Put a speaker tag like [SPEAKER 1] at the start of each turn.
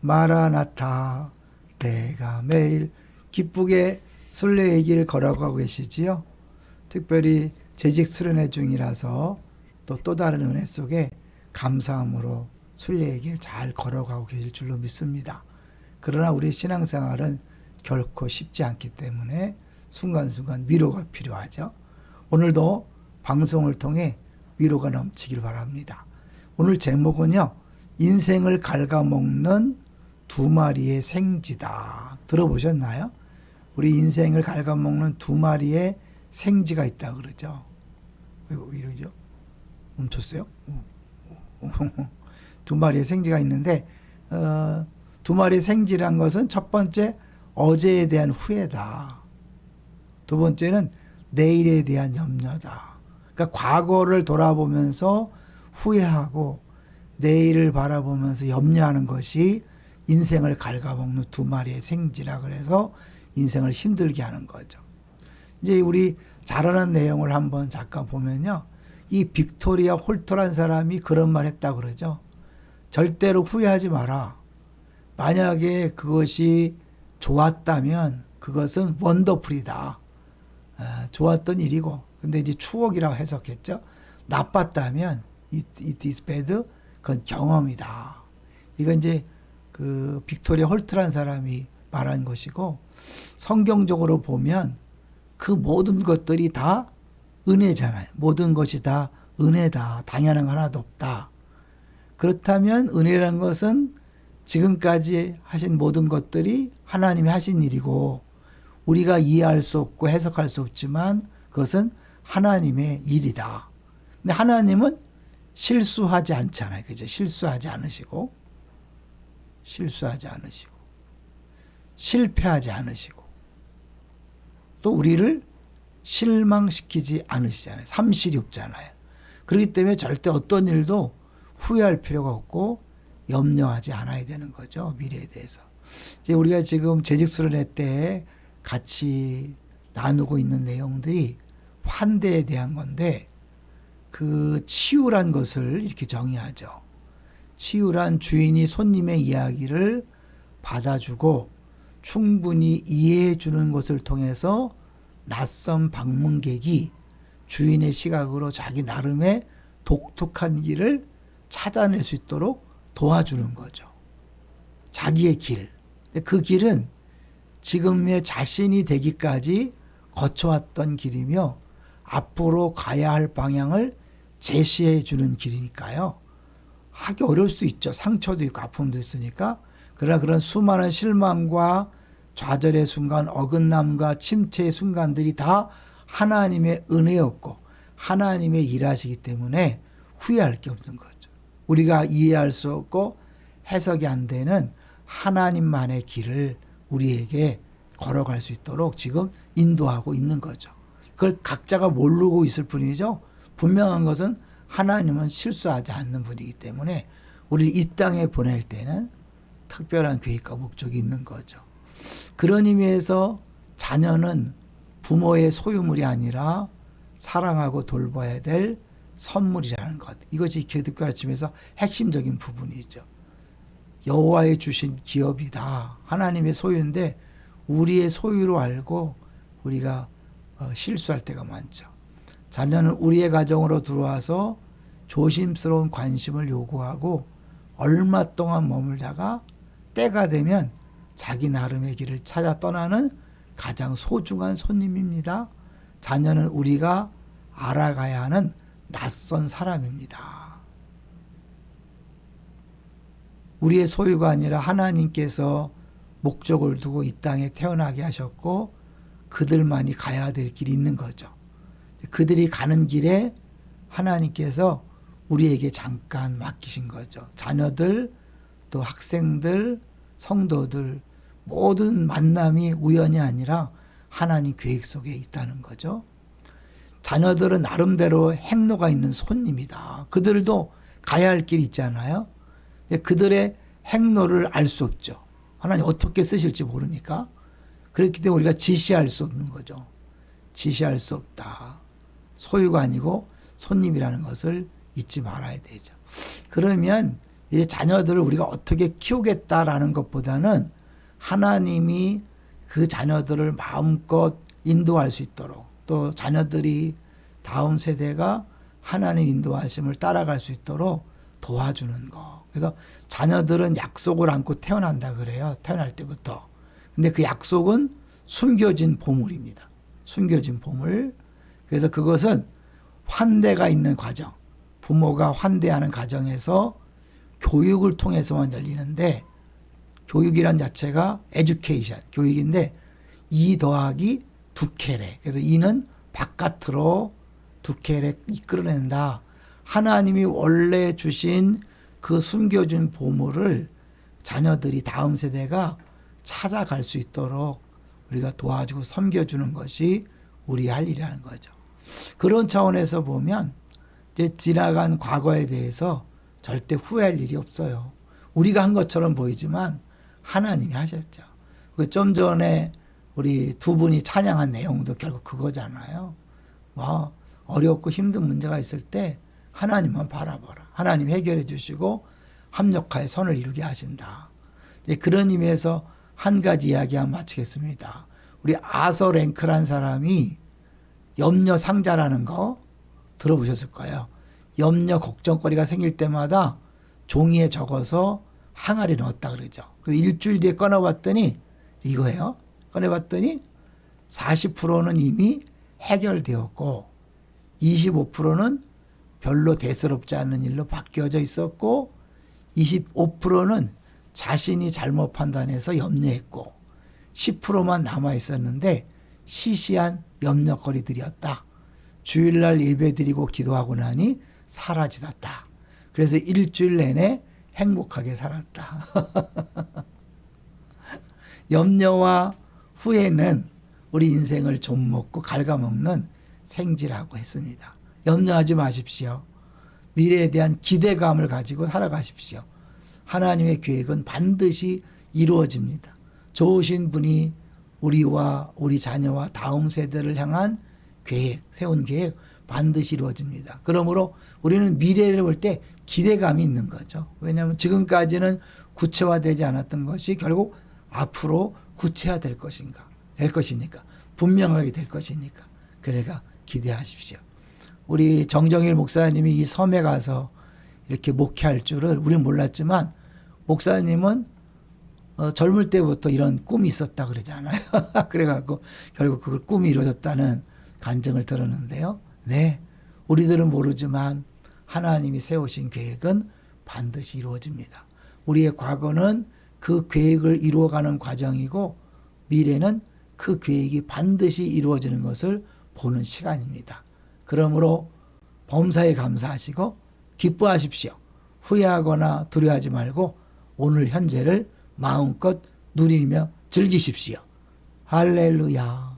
[SPEAKER 1] 마라나타 내가 매일 기쁘게 순례의 길 걸어가고 계시지요. 특별히 재직 수련회 중이라서 또 또 다른 은혜 속에 감사함으로 순례의 길 잘 걸어가고 계실 줄로 믿습니다. 그러나 우리 신앙생활은 결코 쉽지 않기 때문에 순간순간 위로가 필요하죠. 오늘도 방송을 통해 위로가 넘치길 바랍니다. 오늘 제목은요. 인생을 갉아먹는 두 마리의 생쥐다. 들어보셨나요? 우리 인생을 갉아먹는 두 마리의 생쥐가 있다 그러죠. 왜 이러죠? 멈췄어요? 두 마리의 생쥐가 있는데 어, 두 마리의 생쥐란 것은 첫 번째 어제에 대한 후회다. 두 번째는 내일에 대한 염려다. 그러니까 과거를 돌아보면서 후회하고 내일을 바라보면서 염려하는 것이 인생을 갉아먹는 두 마리의 생쥐라 그래서 인생을 힘들게 하는 거죠. 이제 우리 잘하는 내용을 한번 잠깐 보면요. 이 빅토리아 홀터란 사람이 그런 말 했다 그러죠. 절대로 후회하지 마라. 만약에 그것이 좋았다면 그것은 원더풀이다. 아, 좋았던 일이고. 근데 이제 추억이라고 해석했죠. 나빴다면 is bad. 그건 경험이다. 이건 이제 그 빅토리아 홀트란 사람이 말한 것이고 성경적으로 보면 그 모든 것들이 다 은혜잖아요. 모든 것이 다 은혜다. 당연한 거 하나도 없다. 그렇다면 은혜라는 것은 지금까지 하신 모든 것들이 하나님이 하신 일이고 우리가 이해할 수 없고 해석할 수 없지만 그것은 하나님의 일이다. 근데 하나님은 실수하지 않잖아요. 그죠? 실수하지 않으시고 실수하지 않으시고 실패하지 않으시고 또 우리를 실망시키지 않으시잖아요. 삼실이 없잖아요. 그렇기 때문에 절대 어떤 일도 후회할 필요가 없고 염려하지 않아야 되는 거죠. 미래에 대해서. 이제 우리가 지금 재직수련회 때 같이 나누고 있는 내용들이 환대에 대한 건데 그 치유란 것을 이렇게 정의하죠. 치유란 주인이 손님의 이야기를 받아주고 충분히 이해해 주는 것을 통해서 낯선 방문객이 주인의 시각으로 자기 나름의 독특한 길을 찾아낼 수 있도록 도와주는 거죠. 자기의 길. 그 길은 지금의 자신이 되기까지 거쳐왔던 길이며 앞으로 가야 할 방향을 제시해 주는 길이니까요. 하기 어려울 수 있죠. 상처도 있고 아픔도 있으니까. 그러나 그런 수많은 실망과 좌절의 순간, 어긋남과 침체의 순간들이 다 하나님의 은혜였고 하나님의 일하시기 때문에 후회할 게 없는 거죠. 우리가 이해할 수 없고 해석이 안 되는 하나님만의 길을 우리에게 걸어갈 수 있도록 지금 인도하고 있는 거죠. 그걸 각자가 모르고 있을 뿐이죠. 분명한 것은 하나님은 실수하지 않는 분이기 때문에 우리 이 땅에 보낼 때는 특별한 계획과 목적이 있는 거죠. 그런 의미에서 자녀는 부모의 소유물이 아니라 사랑하고 돌봐야 될 선물이라는 것. 이것이 기독교 아침에서 핵심적인 부분이죠. 여호와의 주신 기업이다. 하나님의 소유인데 우리의 소유로 알고 우리가 어, 실수할 때가 많죠. 자녀는 우리의 가정으로 들어와서 조심스러운 관심을 요구하고 얼마 동안 머물다가 때가 되면 자기 나름의 길을 찾아 떠나는 가장 소중한 손님입니다. 자녀는 우리가 알아가야 하는 낯선 사람입니다. 우리의 소유가 아니라 하나님께서 목적을 두고 이 땅에 태어나게 하셨고 그들만이 가야 될 길이 있는 거죠. 그들이 가는 길에 하나님께서 우리에게 잠깐 맡기신 거죠. 자녀들, 또 학생들, 성도들, 모든 만남이 우연이 아니라 하나님 계획 속에 있다는 거죠. 자녀들은 나름대로 행로가 있는 손님이다. 그들도 가야 할 길이 있잖아요. 그들의 행로를 알 수 없죠. 하나님 어떻게 쓰실지 모르니까. 그렇기 때문에 우리가 지시할 수 없는 거죠. 지시할 수 없다. 소유가 아니고 손님이라는 것을 잊지 말아야 되죠. 그러면 이제 자녀들을 우리가 어떻게 키우겠다라는 것보다는 하나님이 그 자녀들을 마음껏 인도할 수 있도록 또 자녀들이 다음 세대가 하나님 인도하심을 따라갈 수 있도록 도와주는 거. 그래서 자녀들은 약속을 안고 태어난다 그래요. 태어날 때부터. 근데 그 약속은 숨겨진 보물입니다. 숨겨진 보물. 그래서 그것은 환대가 있는 과정. 부모가 환대하는 과정에서 교육을 통해서만 열리는데 교육이란 자체가 에듀케이션, 교육인데 이 더하기 두 캐레. 그래서 이는 바깥으로 두 캐레 이끌어낸다. 하나님이 원래 주신 그 숨겨진 보물을 자녀들이 다음 세대가 찾아갈 수 있도록 우리가 도와주고 섬겨주는 것이 우리 할 일이라는 거죠. 그런 차원에서 보면 이제 지나간 과거에 대해서 절대 후회할 일이 없어요. 우리가 한 것처럼 보이지만 하나님이 하셨죠. 그좀 전에 우리 두 분이 찬양한 내용도 결국 그거잖아요. 뭐 어렵고 힘든 문제가 있을 때 하나님만 바라보라. 하나님 해결해 주시고 합력하여 선을 이루게 하신다. 그런 의미에서 한 가지 이야기하면 마치겠습니다. 우리 아서 랭크란 사람이 염려 상자라는 거 들어보셨을 거예요. 염려 걱정거리가 생길 때마다 종이에 적어서 항아리에 넣었다 그러죠. 그 일주일 뒤에 꺼내봤더니 이거예요. 꺼내봤더니 40%는 이미 해결되었고 25%는 별로 대수롭지 않은 일로 바뀌어져 있었고 25%는 자신이 잘못 판단해서 염려했고 10%만 남아 있었는데 시시한 염려거리들이었다. 주일날 예배드리고 기도하고 나니 사라지었다. 그래서 일주일 내내 행복하게 살았다. 염려와 후회는 우리 인생을 좀 먹고 갉아먹는 생지라고 했습니다. 염려하지 마십시오. 미래에 대한 기대감을 가지고 살아가십시오. 하나님의 계획은 반드시 이루어집니다. 좋으신 분이 우리와 우리 자녀와 다음 세대를 향한 계획, 세운 계획 반드시 이루어집니다. 그러므로 우리는 미래를 볼 때 기대감이 있는 거죠. 왜냐하면 지금까지는 구체화되지 않았던 것이 결국 앞으로 구체화될 것인가, 될 것이니까, 분명하게 될 것이니까. 그래가 기대하십시오. 우리 정정일 목사님이 이 섬에 가서 이렇게 목회할 줄을 우리는 몰랐지만 목사님은 어, 젊을 때부터 이런 꿈이 있었다 그러잖아요. 그래갖고 결국 그걸 꿈이 이루어졌다는 간증을 들었는데요. 네, 우리들은 모르지만 하나님이 세우신 계획은 반드시 이루어집니다. 우리의 과거는 그 계획을 이루어가는 과정이고 미래는 그 계획이 반드시 이루어지는 것을 보는 시간입니다. 그러므로 범사에 감사하시고 기뻐하십시오. 후회하거나 두려워하지 말고 오늘 현재를 마음껏 누리며 즐기십시오. 할렐루야.